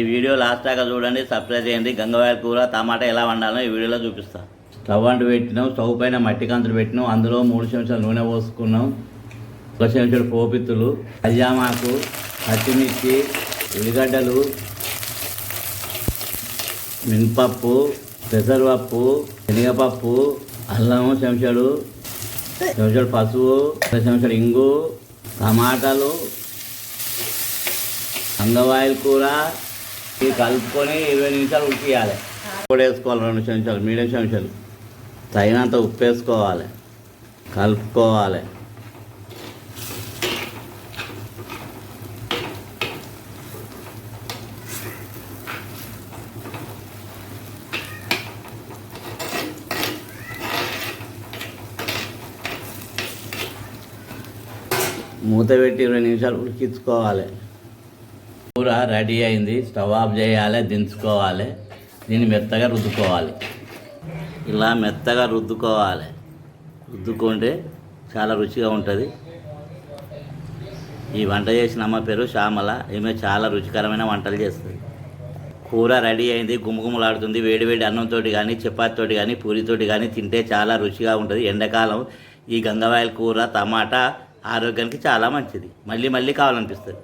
ఈ video last దాకా చూడండి సబ్స్క్రైబ్ చేయండి. గంగవాయల కూర టమాటా ఎలా వండాలో ఈ వీడియోలో చూపిస్తా. స్టవ్ అంటు పెట్టినాం స్టవ్ పైన మట్టి కంతులు పెట్టినాం. అందులో మూడు చెంచాలు నూనె పోసుకున్నాం. ఒక చెంచాడు పోపిత్తులు అల్జామాకు పచ్చిమిర్చి ఉల్లిగడ్డలు మినపప్పు పెసరపప్పు శనగపప్పు అల్లం చెంచాడు చెంచాడు పసుపు ఒక చెంచాడు ఇంగు టమాటాలు అంగవాయిల్ కూర ఇది కలుపుకొని ఇరవై నిమిషాలు ఉడికియాలి. పొడి వేసుకోవాలి రెండు చెంచాలు మీడియం చెంచాలు. తగినంత ఉప్పు వేసుకోవాలి. కలుపుకోవాలి. మూత పెట్టి ఇరవై నిమిషాలు ఉడికించుకోవాలి. కూర రెడీ అయింది. స్టవ్ ఆఫ్ చేయాలి దించుకోవాలి. దీన్ని మెత్తగా రుద్దుకోవాలి. ఇలా మెత్తగా రుద్దుకోవాలి. రుద్దుకుంటే చాలా రుచిగా ఉంటుంది. ఈ వంట చేసిన అమ్మ పేరు శ్యామల. ఈమె చాలా రుచికరమైన వంటలు చేస్తుంది. కూర రెడీ అయింది. గుమగుమలాడుతుంది. వేడి వేడి అన్నంతో కానీ చపాతీతోటి కానీ పూరితోటి కానీ తింటే చాలా రుచిగా ఉంటుంది. ఎండాకాలం. ఈ గంగవాయల కూర టమాటా ఆరోగ్యానికి చాలా మంచిది. మళ్ళీ మళ్ళీ కావాలనిపిస్తుంది.